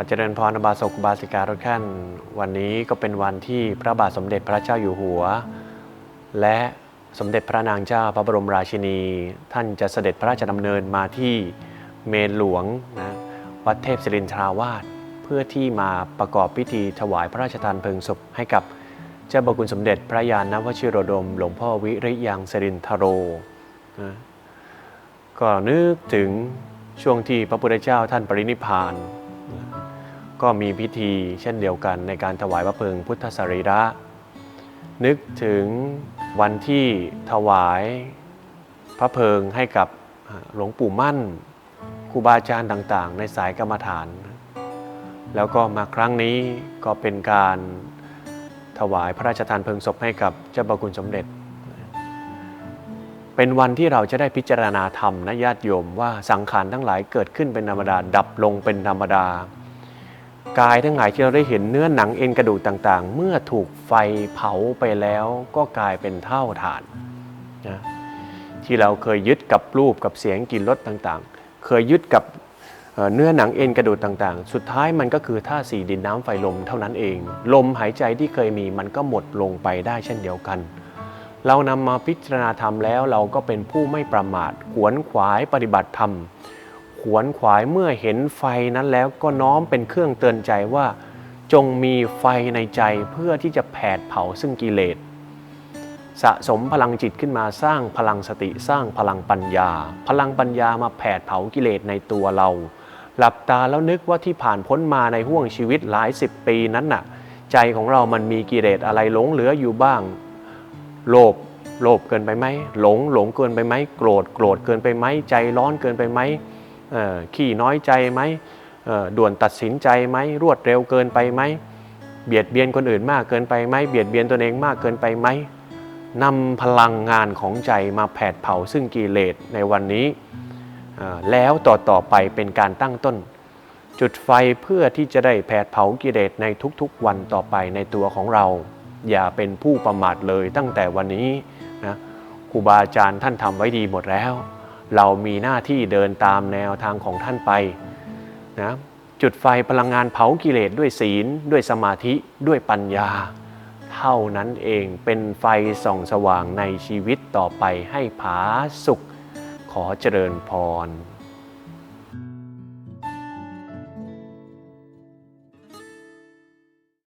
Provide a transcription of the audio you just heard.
อเจริญพรบาสกบาสิกาทุกท่าน วันนี้ก็เป็นวันที่พระบาทสมเด็จพระเจ้าอยู่หัว และสมเด็จพระนางเจ้าพระบรมราชินี ท่านจะเสด็จพระราชดำเนินมาที่เมนหลวงนะวัดเทพศิรินทราวาสเพื่อที่มาประกอบพิธีถวายพระราชทานเพลิงศพให้กับเจ้าบกุลสมเด็จพระยานวชิโรดม หลวงพ่อวิริยังสรินทโรนะก็นึกถึงช่วงที่พระพุทธเจ้าท่านปรินิพาน ก็มีพิธีเช่นเดียวกันในการถวายพระเพลิงพุทธสรีระ นึกถึงวันที่ถวายพระเพลิงให้กับหลวงปู่มั่นครูบาอาจารย์ต่าง ๆ ในสายกรรมฐาน แล้วก็มาครั้งนี้ก็เป็นการถวายพระราชทานเพลิงศพให้กับเจ้าบาคุณสมเด็จ เป็นวันที่เราจะได้พิจารณาธรรมนะญาติโยมว่าสังขารทั้งหลายเกิดขึ้นเป็นธรรมดา ดับลงเป็นธรรมดา กายทั้งหลายที่เราได้เห็นเนื้อหนังเอ็นกระดูกต่างๆ เมื่อถูกไฟเผาไปแล้วก็กลายเป็นเท่าฐานนะที่เราเคยยึดกับรูปกับเสียงกลิ่นรสต่างๆ เคยยึดกับเนื้อหนังเอ็นกระดูกต่างๆ สุดท้ายมันก็คือท่าตุสี่ดินน้ำไฟลมเท่านั้นเอง ลมหายใจที่เคยมีมันก็หมดลงไปได้เช่นเดียวกัน เรานำมาพิจารณาธรรมแล้วเราก็เป็นผู้ไม่ประมาทขวนขวายปฏิบัติธรรม ขวนขวายเมื่อเห็นไฟนั้นแล้วก็น้อมเป็นเครื่องเตือนใจว่า จงมีไฟในใจเพื่อที่จะแผดเผาซึ่งกิเลสสะสมพลังจิตขึ้นมาสร้างพลังสติสร้างพลังปัญญา พลังปัญญามาแผดเผากิเลสในตัวเรา หลับตาแล้วนึกว่าที่ผ่านพ้นมาในห่วงชีวิตหลายสิบปีนั้นน่ะ ใจของเรามันมีกิเลสอะไรหลงเหลืออยู่บ้าง โลภโลภเกินไปไหมหลงหลงเกินไปไหมโกรธโกรธเกินไปไหมใจร้อนเกินไปไหม ขี้น้อยใจไหมด่วนตัดสินใจไหมรวดเร็วเกินไปไหมเบียดเบียนคนอื่นมากเกินไปไหมเบียดเบียนตนเองมากเกินไปไหมนำพลังงานของใจมาแผดเผาซึ่งกิเลสในวันนี้ แล้วต่อต่อไปเป็นการตั้งต้น จุดไฟเพื่อที่จะได้แผดเผากิเลสในทุกๆ วันต่อไปในตัวของเรา อย่าเป็นผู้ประมาทเลยตั้งแต่วันนี้นะครูบาอาจารย์ท่านทำไว้ดีหมดแล้ว เรามีหน้าที่เดินตามแนวทางของท่านไปนะจุดไฟพลังงานเผากิเลสด้วยศีล ด้วยสมาธิด้วยปัญญา เท่านั้นเองเป็นไฟส่องสว่างในชีวิตต่อไปให้ผาสุข ขอเจริญพร